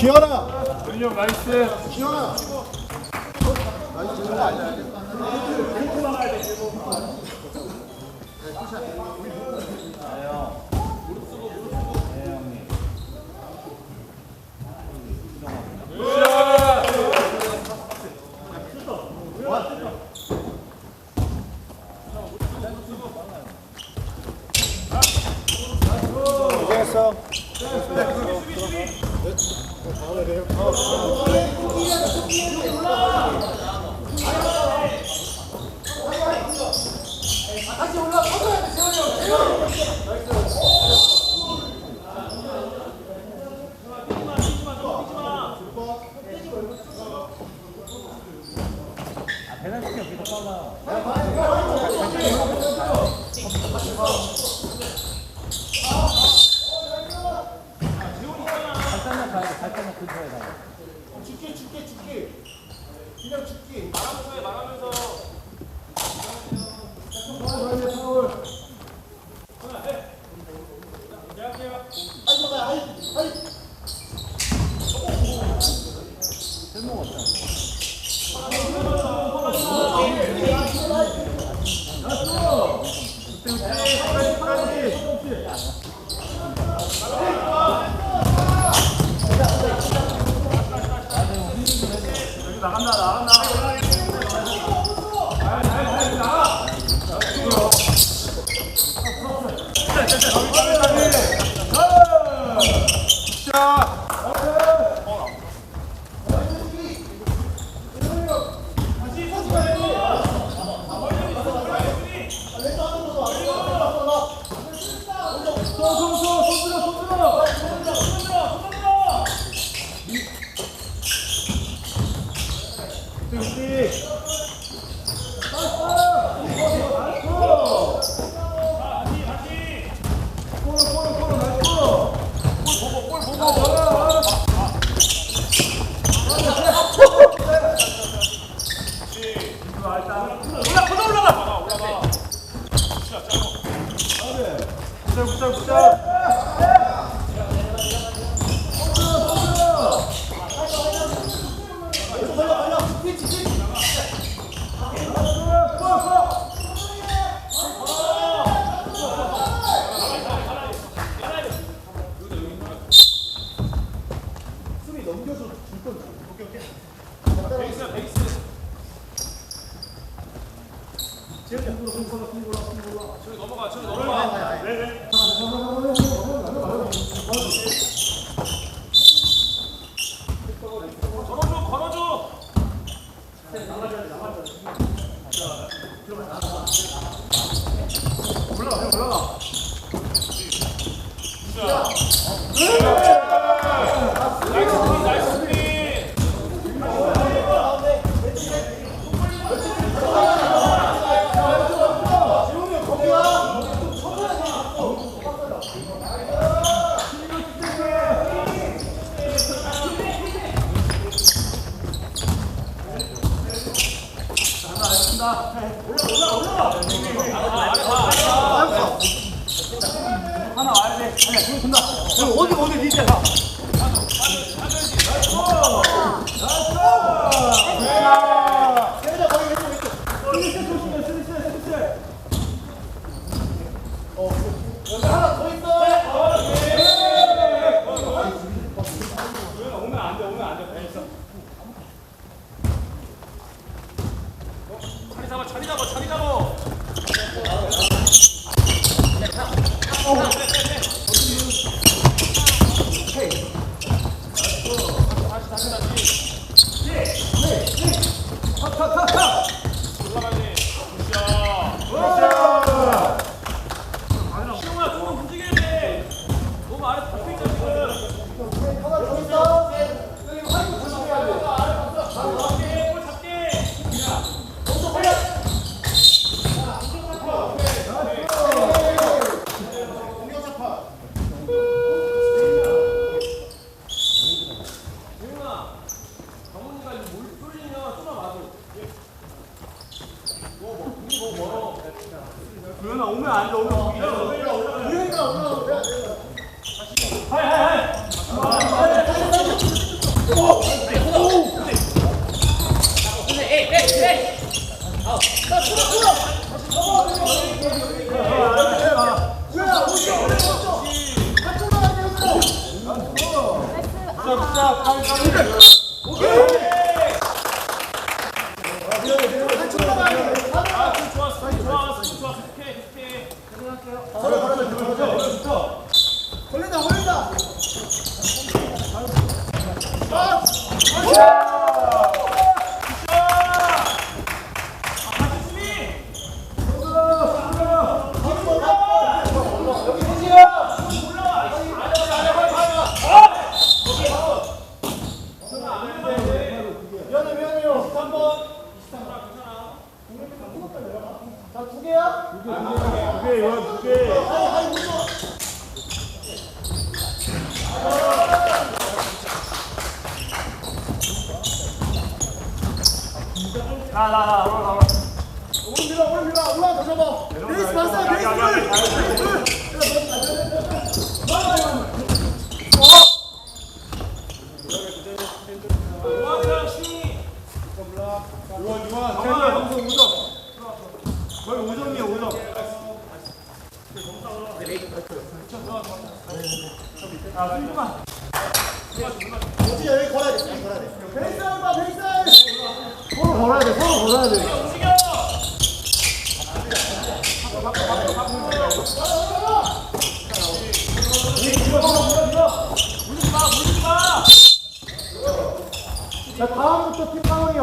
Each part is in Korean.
기현아. 은영 나이스. 기현아. 나이스. 나간다. 끝내서 줄건 오케이, 오케이. 베이스야, 베이스. 제일 공부라, 공부라, 공부라, 공부라. 저기 넘어가, 저기 넘어가. 네, 네. 걸어줘, 어디 어디 니자 가. 자리 잡아 자리 잡아 올라가야지. 굿샷. 두개 이거 두 개. 나나나 올라가. 오른 밀어 오른 밀어 올라가 더 잡아 베이스 봤어 베이스 둘 베이스 둘 우왕이랑 슈이. 우원 우원 태우야 형성 5점 거의 5점이야 5점 아, 승부만. 어떻게 여기 걸어야 돼 여기 걸어야 돼 베이스 한번 베이스 서로 걸어야 걸어야 돼 물리지 마. 자 다음부터 팀 파울이야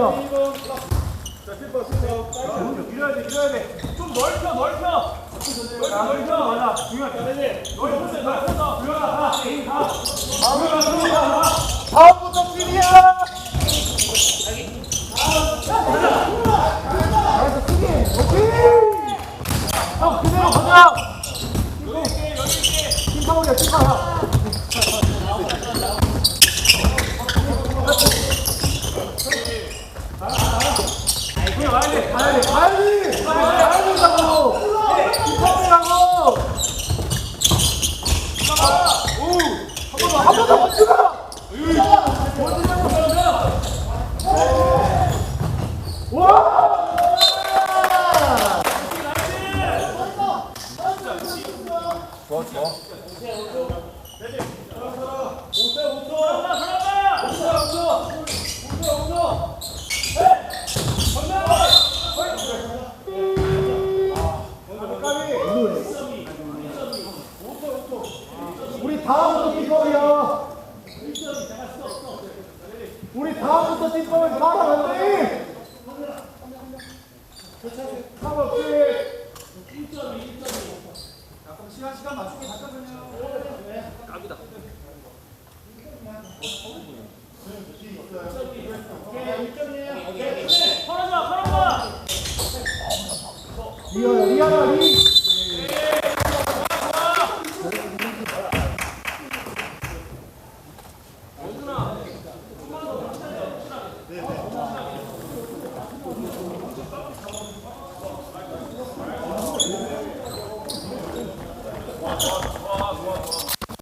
밀어야 돼, 밀어야 돼. 좀 넓혀, 넓혀. 넓혀, 넓혀. 맞아. 중요하다. 넓혔어, 넓혔어. 들어가, 가. 에이, 가. 들어가, 들어가, 가. 다음부터 팀이야 형 한 번더 멋지다